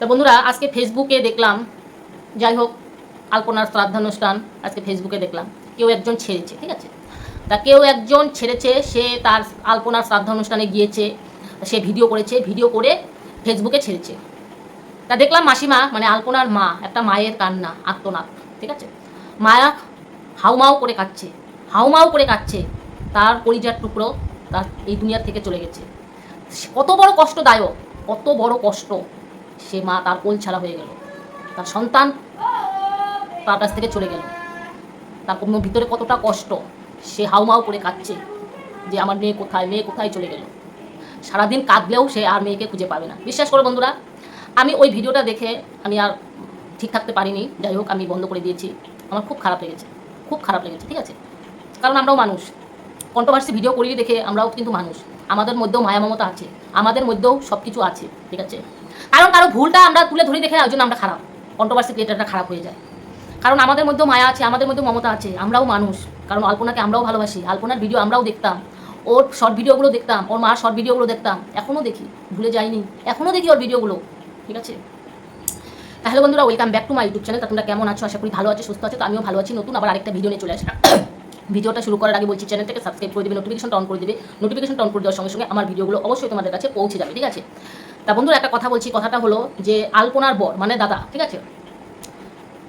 তা বন্ধুরা, আজকে ফেসবুকে দেখলাম, যাই হোক, আলপনার শ্রাদ্ধানুষ্ঠান আজকে ফেসবুকে দেখলাম। কেউ একজন ছেড়েছে, ঠিক আছে? তা কেউ একজন ছেড়েছে, সে তার আলপনার শ্রাদ্ধানুষ্ঠানে গিয়েছে, সে ভিডিও করেছে, ভিডিও করে ফেসবুকে ছেড়েছে। তা দেখলাম মাসিমা মানে আলপনার মা, একটা মায়ের কান্না আত্মনাথ ঠিক আছে? মায়া হাউমাউ করে কাচ্ছে হাউমাউ করে কাচ্ছে তার পরিজার টুকরো তার এই দুনিয়া থেকে চলে গেছে। কত বড় কষ্টদায়ক, কত বড় কষ্ট। সে মা তার কোল ছাড়া হয়ে গেল। তার সন্তান তার কাছ থেকে চলে গেল। তার কোনো ভিতরে কতটা কষ্ট, সে হাউমাউ করে কাঁদছে যে আমার মেয়ে কোথায় মেয়ে কোথায় চলে গেল। সারাদিন কাঁদলেও সে আর মেয়েকে খুঁজে পাবে না। বিশ্বাস করো বন্ধুরা, আমি ওই ভিডিওটা দেখে আমি আর ঠিক থাকতে পারিনি। যাই হোক, আমি বন্ধ করে দিয়েছি। আমার খুব খারাপ লেগেছে, খুব খারাপ লেগেছে, ঠিক আছে? কারণ আমরাও মানুষ। কন্ট্রোভার্সি ভিডিও করিয়ে দেখে আমরাও কিন্তু মানুষ। আমাদের মধ্যেও মায়া মমতা আছে। আমাদের মধ্যেও সব কিছু আছে, ঠিক আছে? কারণ কারও ভুলটা আমরা তুলে ধরি দেখে ওই জন্য আমরা খারাপ। কন্ট্রোভার্সি ক্রিয়েটারটা খারাপ হয়ে যায়। কারণ আমাদের মধ্যেও মায়া আছে, আমাদের মধ্যেও মমতা আছে, আমরাও মানুষ। কারণ আলপনাকে আমরাও ভালোবাসি, আলপনার ভিডিও আমরাও দেখতাম। ওর শর্ট ভিডিওগুলো দেখতাম, ওর মার শর্ট ভিডিওগুলো দেখতাম। এখনও দেখি, ভুলে যাইনি। এখনও দেখি ওর ভিডিওগুলো ঠিক আছে? তাহলে বন্ধুরা welcome back to my YouTube channel তোমরা কেমন আছো? আশা করি ভালো আছো, সুস্থ আছো। তো আমিও ভালো আছি। নতুন আবার আরেকটা ভিডিও নিয়ে চলে আসলাম। ভিডিওটা শুরু করার আগে বলছি চ্যানেলটাকে সাবস্ক্রাইব করে দেবে নোটিফিকেশন অন করে দেবে। নোটিফিকেশন অন করে দেওয়ার সঙ্গে সঙ্গে আমার ভিডিওগুলো অবশ্যই তোমাদের কাছে পৌঁছে যাবে। ঠিক আছে? তা বন্ধুরা, একটা কথা বলছি, কথাটা হলো যে আলপনার বর মানে দাদা, ঠিক আছে?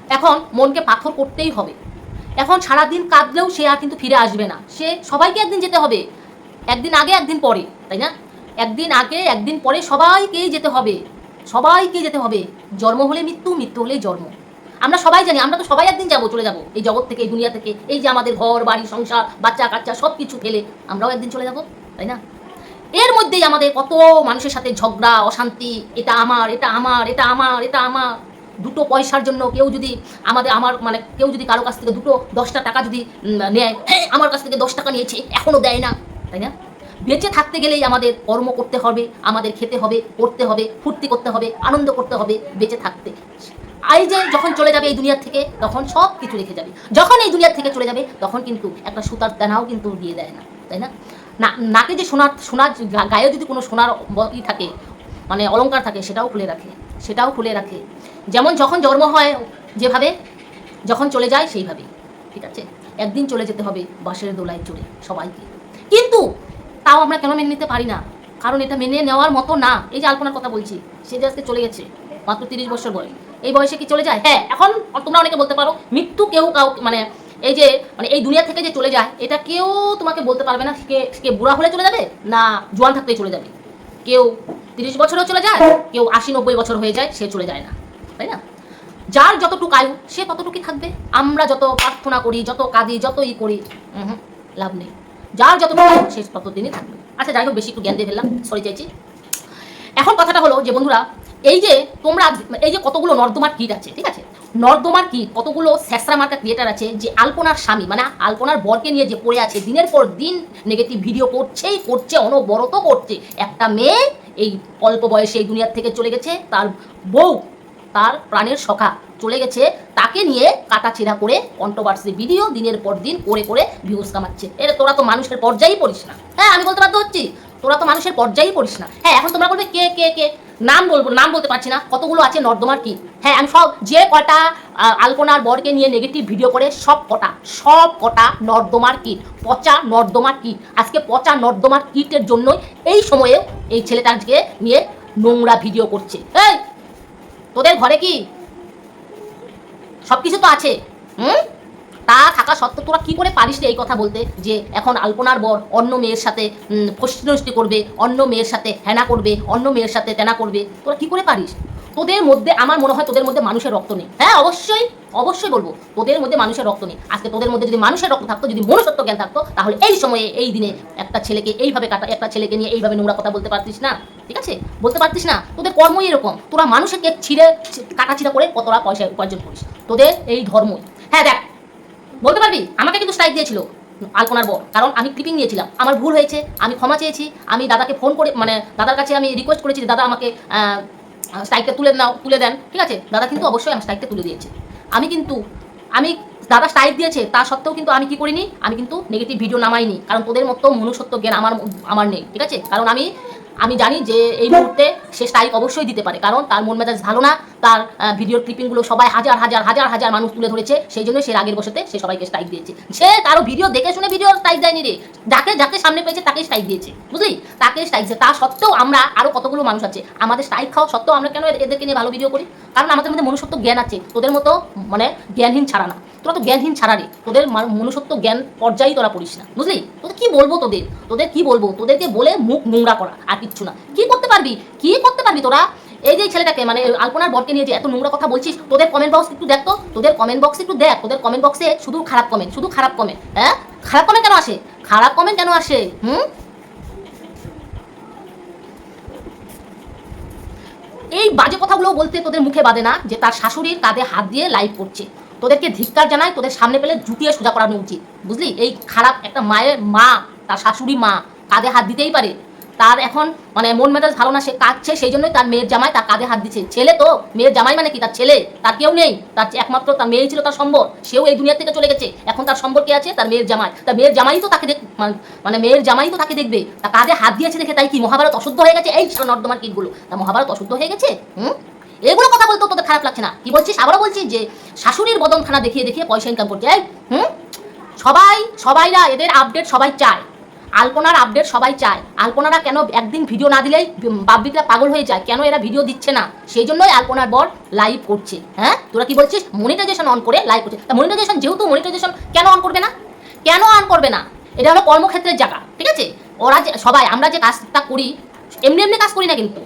এখন মনকে পাথর করতেই হবে। এখন সারাদিন কাঁদলেও সে আর কিন্তু ফিরে আসবে না। সে সবাইকে একদিন যেতে হবে। একদিন আগে, একদিন পরে, তাই না? একদিন আগে, একদিন পরে সবাইকেই যেতে হবে। সবাইকে যেতে হবে। জন্ম হলে মৃত্যু মৃত্যু হলে জন্ম। আমরা সবাই জানি, আমরা তো সবাই একদিন যাব, চলে যাব। এই জগৎ থেকে, এই দুনিয়া থেকে, এই যে আমাদের ঘর, বাড়ি, সংসার বাচ্চা কাচ্চা সব কিছু ফেলে আমরাও একদিন চলে যাব, তাই না? এর মধ্যেই আমাদের কত মানুষের সাথে ঝগড়া অশান্তি এটা আমার এটা আমার এটা আমার এটা আমার। দুটো পয়সার জন্য কেউ যদি আমাদের আমার মানে কেউ যদি কারও কাছ থেকে দুটো দশটা টাকা যদি নেয় "হ্যাঁ, আমার কাছ থেকে দশ টাকা নিয়েছে এখনও দেয় না তাই না? বেঁচে থাকতে গেলেই আমাদের কর্ম করতে হবে আমাদের খেতে হবে পড়তে হবে ফুর্তি করতে হবে আনন্দ করতে হবে বেঁচে থাকতে। এই যে যখন চলে যাবে এই দুনিয়ার থেকে তখন সব কিছু রেখে যাবে। যখন এই দুনিয়ার থেকে চলে যাবে তখন কিন্তু একটা সুতার দানাও কিন্তু দিয়ে দেয় না তাই না? নাকে যে সোনার সোনার গায়ে যদি কোনো সোনার ই থাকে মানে অলংকার থাকে, সেটাও খুলে রাখে, সেটাও খুলে রাখে। যেমন যখন জন্ম হয়, যেভাবে, যখন চলে যায়, সেইভাবেই, ঠিক আছে? একদিন চলে যেতে হবে বাসের দোলায় চড়ে সবাইকে। কিন্তু, তাও আমরা কেন মেনে নিতে পারি না? কারণ এটা মেনে নেওয়ার মতো না। এই যে আলপনার কথা বলছি, সে যে আজকে চলে গেছে, মাত্র তিরিশ বছর বয়স। এই বয়সে কি চলে যায়? হ্যাঁ এখন তোমরা অনেকে বলতে পারো, মৃত্যু কেউ কাউ মানে এই যে মানে এই দুনিয়া থেকে যে চলে যায়, এটা কেউ তোমাকে বলতে পারবে না কে কে বুড়া হলে চলে যাবে না জোয়ান থাকতেই চলে যাবে। কেউ তিরিশ বছরেও চলে যায়, কেউ আশি নব্বই বছর হয়ে যায়, সে চলে যায় না। তাই না? যার যতটুকু আয়ু, সে ততটুকুই থাকবে। আমরা যত প্রার্থনা করি, যত কাঁদি, যত ই করি লাভ নেই। যার যতটুকু আয়ু, সে ততদিনই থাকবে। আচ্ছা যাই হোক, বেশি একটু জ্ঞান দিয়ে ফেললাম। সরি চাইছি। এখন কথাটা হলো যে, বন্ধুরা, এই যে তোমরা, এই যে কতগুলো নর্দমার কিট আছে, ঠিক আছে? নর্দমার কিট কতগুলো স্যাসরা মার্কা ক্রিয়েটার আছে যে আলপনার স্বামী মানে আলপনার বরকে নিয়ে যে পড়ে আছে, দিনের পর দিন নেগেটিভ ভিডিও করছেই, করছে, অনবরত করছে। একটা মেয়ে এই অল্প বয়সে এই দুনিয়ার থেকে চলে গেছে, তার বউ, তার প্রাণের সখা চলে গেছে, তাকে নিয়ে কাটাছেড়া করে কন্ট্রোভার্সি ভিডিও দিনের পর দিন করে করে ভিউজ কামাচ্ছে। এর, তোরা তো মানুষের পর্যায়েই পড়িস না। হ্যাঁ আমি বলতে বাধ্য হচ্ছি, তোরা তো মানুষের পর্যায়েই পড়িস না। হ্যাঁ এখন তোমরা বলবে কে কে কে? নাম বলব, নাম বলতে পারছি না, কতগুলো আছে নর্দমার কি? হ্যাঁ আমি সব যে কটা আলপনার বরকে নিয়ে নেগেটিভ ভিডিও করে, সব কটা সব কটা নর্দমার কিট, পচা নর্দমার কিট। আজকে পচা নর্দমার কিটের জন্যই এই সময়ে এই ছেলেটাকে নিয়ে নোংরা ভিডিও করছে। এই, তোদের ঘরে কি? সব কিছু তো আছে, হুম? তা থাকা সত্ত্বেও তোরা কি করে পারিস এই কথা বলতে? যে এখন আলপনার বর অন্য মেয়ের সাথে ফষ্টি করবে, অন্য মেয়ের সাথে হেনা করবে, অন্য মেয়ের সাথে তেনা করবে। তোরা কি করে পারিস? তোদের মধ্যে, আমার মনে হয় তোদের মধ্যে মানুষের রক্ত নেই। হ্যাঁ অবশ্যই অবশ্যই বলব, তোদের মধ্যে মানুষের রক্ত নেই। আজকে তোদের মধ্যে যদি মানুষের রক্ত থাকতো, যদি মনুষ্যত্ব জ্ঞান থাকতো, তাহলে এই সময়ে, এই দিনে একটা ছেলেকে এইভাবে কাটা, একটা ছেলেকে নিয়ে এইভাবে নোংরা কথা বলতে পারতিস না? ঠিক আছে? বলতে পারতিস না? তোদের কর্মই এরকম। তোরা মানুষের কেক ছিঁড়ে কাটা ছিঁড়া করে কতটা পয়সা উপার্জন করিস? তোদের এই ধর্মই। হ্যাঁ দেখ বলতে পারবি? আমাকে কিন্তু স্ট্রাইক দিয়েছিল। আলপনার বর, কারণ আমি ক্লিপিং নিয়েছিলাম। আমার ভুল হয়েছে, আমি ক্ষমা চেয়েছি, আমি দাদাকে ফোন করে মানে দাদার কাছে আমি রিকোয়েস্ট করেছি দাদা, আমাকে স্ট্রাইকটা তুলে নাও, তুলে দেন। ঠিক আছে? দাদা কিন্তু অবশ্যই আমার স্ট্রাইকটা তুলে দিয়েছে। আমি কিন্তু, আমি, দাদা স্ট্রাইক দিয়েছে, তা সত্ত্বেও কিন্তু আমি কি করিনি? আমি কিন্তু নেগেটিভ ভিডিও নামাইনি, কারণ তোদের মতো মনুষ্যত্ব জ্ঞান আমার আমার নেই, ঠিক আছে? কারণ আমি আমি জানি যে এই মুহূর্তে সে স্ট্রাইক অবশ্যই দিতে পারে, কারণ তার মন মেজাজ ভালো না, তার ভিডিওর ক্লিপিংগুলো সবাই হাজার হাজার হাজার হাজার মানুষ তুলে ধরেছে, সেই জন্য সে আগের বসেতে সে সবাইকে স্ট্রাইক দিয়েছে। সে কারও ভিডিও দেখে শুনে ভিডিও স্ট্রাইক দেয়নি রে। যাকে যাকে সামনে পেয়েছে তাকে স্ট্রাইক দিয়েছে, বুঝলি? তাকে স্ট্রাইক দিয়েছে। তা সত্ত্বেও আমরা আরও কতগুলো মানুষ আছে, আমাদের স্ট্রাইক খাওয়া সত্ত্বেও আমরা কেন এদেরকে নিয়ে ভালো ভিডিও করি? কারণ আমাদের মধ্যে মনুষ্যত্ব জ্ঞান আছে, তোদের মতো মানে জ্ঞানহীন ছাড়া না। তোরা তো জ্ঞানহীন ছাড়া রে, তোদের মনুষ্যত্ব জ্ঞান পর্যায়ে তোরা পড়িস না, বুঝলি? তোদের কি বলব তোদের? তোদের কি বলব? তোদেরকে বলে মুখ নোংরা করা, আর কিচ্ছু না। কি করতে পারবি? কি করতে পারবি তোরা? এই যে ছেলেটাকে মানে আলপনার বরকে নিয়ে যে এত নোংরা কথা বলছিস, তোদের কমেন্ট বক্স একটু দেখ তো। তোদের কমেন্ট বক্স একটু দেখ। তোদের কমেন্ট বক্সে শুধু খারাপ কমেন্ট শুধু খারাপ কমেন্ট হ্যাঁ? খারাপ কমেন্ট কেন আসে? খারাপ কমেন্ট কেন আসে? হুম? এই বাজে কথাগুলো বলতে তোদের মুখে বাদে না যে তার শাশুড়ির কাঁধে হাত দিয়ে লাইভ করছে। তোদেরকে ধিক্কার জানায় তোদের সামনে পেলে জুতিয়ে সোজা করানো উচিত, বুঝলি? এই খারাপ একটা মায়ের মা, তার শাশুড়ি মা, কাঁধে হাত দিতেই পারে। তার এখন মানে মন মেজাজ ভালো না, সে কাঁদছে, সেই জন্যই তার মেয়ের জামাই তার কাঁধে হাত দিচ্ছে। ছেলে তো, মেয়ের জামাই মানে কি? তার ছেলে, তার কেউ নেই। তার একমাত্র তার মেয়ে ছিল তার সম্বর সেও এই দুনিয়া থেকে চলে গেছে। এখন তার সম্বর কে আছে? তার মেয়ের জামাই। তার মেয়ের জামাই তো তাকে দেখ, মানে- মানে মেয়ের জামাই তো তাকে দেখবে। তার কাঁধে হাত দিয়েছে দেখে তাই কি? মহাভারত অশুদ্ধ হয়ে গেছে? এই নর্দমার কিটগুলো। তা মহাভারত অশুদ্ধ হয়ে গেছে? হুম? এগুলো কথা বলতে তোদের খারাপ লাগছে না। কি বলছিস? আবারও বলছিস যে শাশুড়ির বদনখানা দেখিয়ে দেখিয়ে পয়সা ইনকাম করছে। হুম? সবাই, সবাইরা এদের আপডেট সবাই চায়। আলপনার আপডেট সবাই চায়। আলপনারা কেন একদিন ভিডিও না দিলেই পাবলিকরা পাগল হয়ে যায়? কেন এরা ভিডিও দিচ্ছে না? সেই জন্যই আলপনার বর লাইভ করছে। হ্যাঁ? তোরা কি বলছিস? মনিটাইজেশন অন করে লাইভ করছে। তা মনিটাইজেশন যেহেতু মনিটাইজেশন কেন অন করবে না? কেন অন করবে না? এটা হলো কর্মক্ষেত্রের জায়গা, ঠিক আছে? ওরা যে সবাই, আমরা যে কাজটা করি, এমনি এমনি কাজ করি না কিন্তু।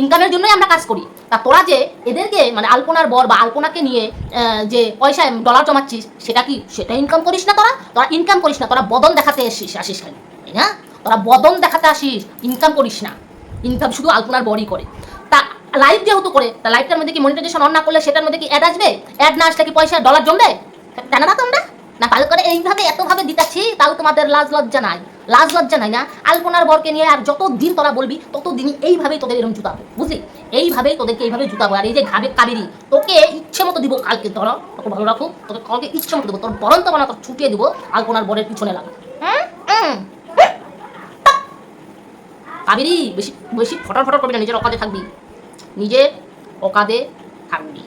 ইনকামের জন্যই আমরা কাজ করি। তা তোরা যে এদেরকে মানে আলপনার বর বা আলপনাকে নিয়ে যে পয়সা ডলার জমাচ্ছিস, সেটা কি, সেটা ইনকাম করিস না তোরা? তোরা ইনকাম করিস না, তোরা বদন দেখাতে আসিস আসিস খালি হ্যাঁ তোরা বদন দেখাতে আসিস ইনকাম করিস না। ইনকাম শুধু আলপনার বরই করে। তা লাইভ যেহেতু করে, তা লাইভটার মধ্যে কি মনিটাইজেশন অন না করলে সেটার মধ্যে কি অ্যাড আসবে? অ্যাড না আসলে কি পয়সা ডলার জমবে? জানো না তোমরা? না ভালো করে এইভাবে এতভাবে দিতাছি, তাও তোমাদের লাজ লজ্জা নাই। লাজ লজ্জা নাই না? আলপনার বরকে নিয়ে আর যত দিন তোরা বলবি তত দিনই এইভাবেই তোদের এরকম জুতাবো বুঝলি? এইভাবেই তোদেরকে এইভাবে জুতাবো আর এই যে ঘাবে কাবেরি, তোকে ইচ্ছে মতো দিব কালকে, ধরো, তোকে ভালো রাখো তোকে কালকে ইচ্ছে মতো দেবো, তোর বরন্ত বানা তোর ছুটিয়ে দিব আলপনার বরের পিছনে লাগা। কাবেরি, বেশি বেশি ফটর ফটার করবি না, নিজের অকাদে থাকবি। নিজের অকাদে থাকবি।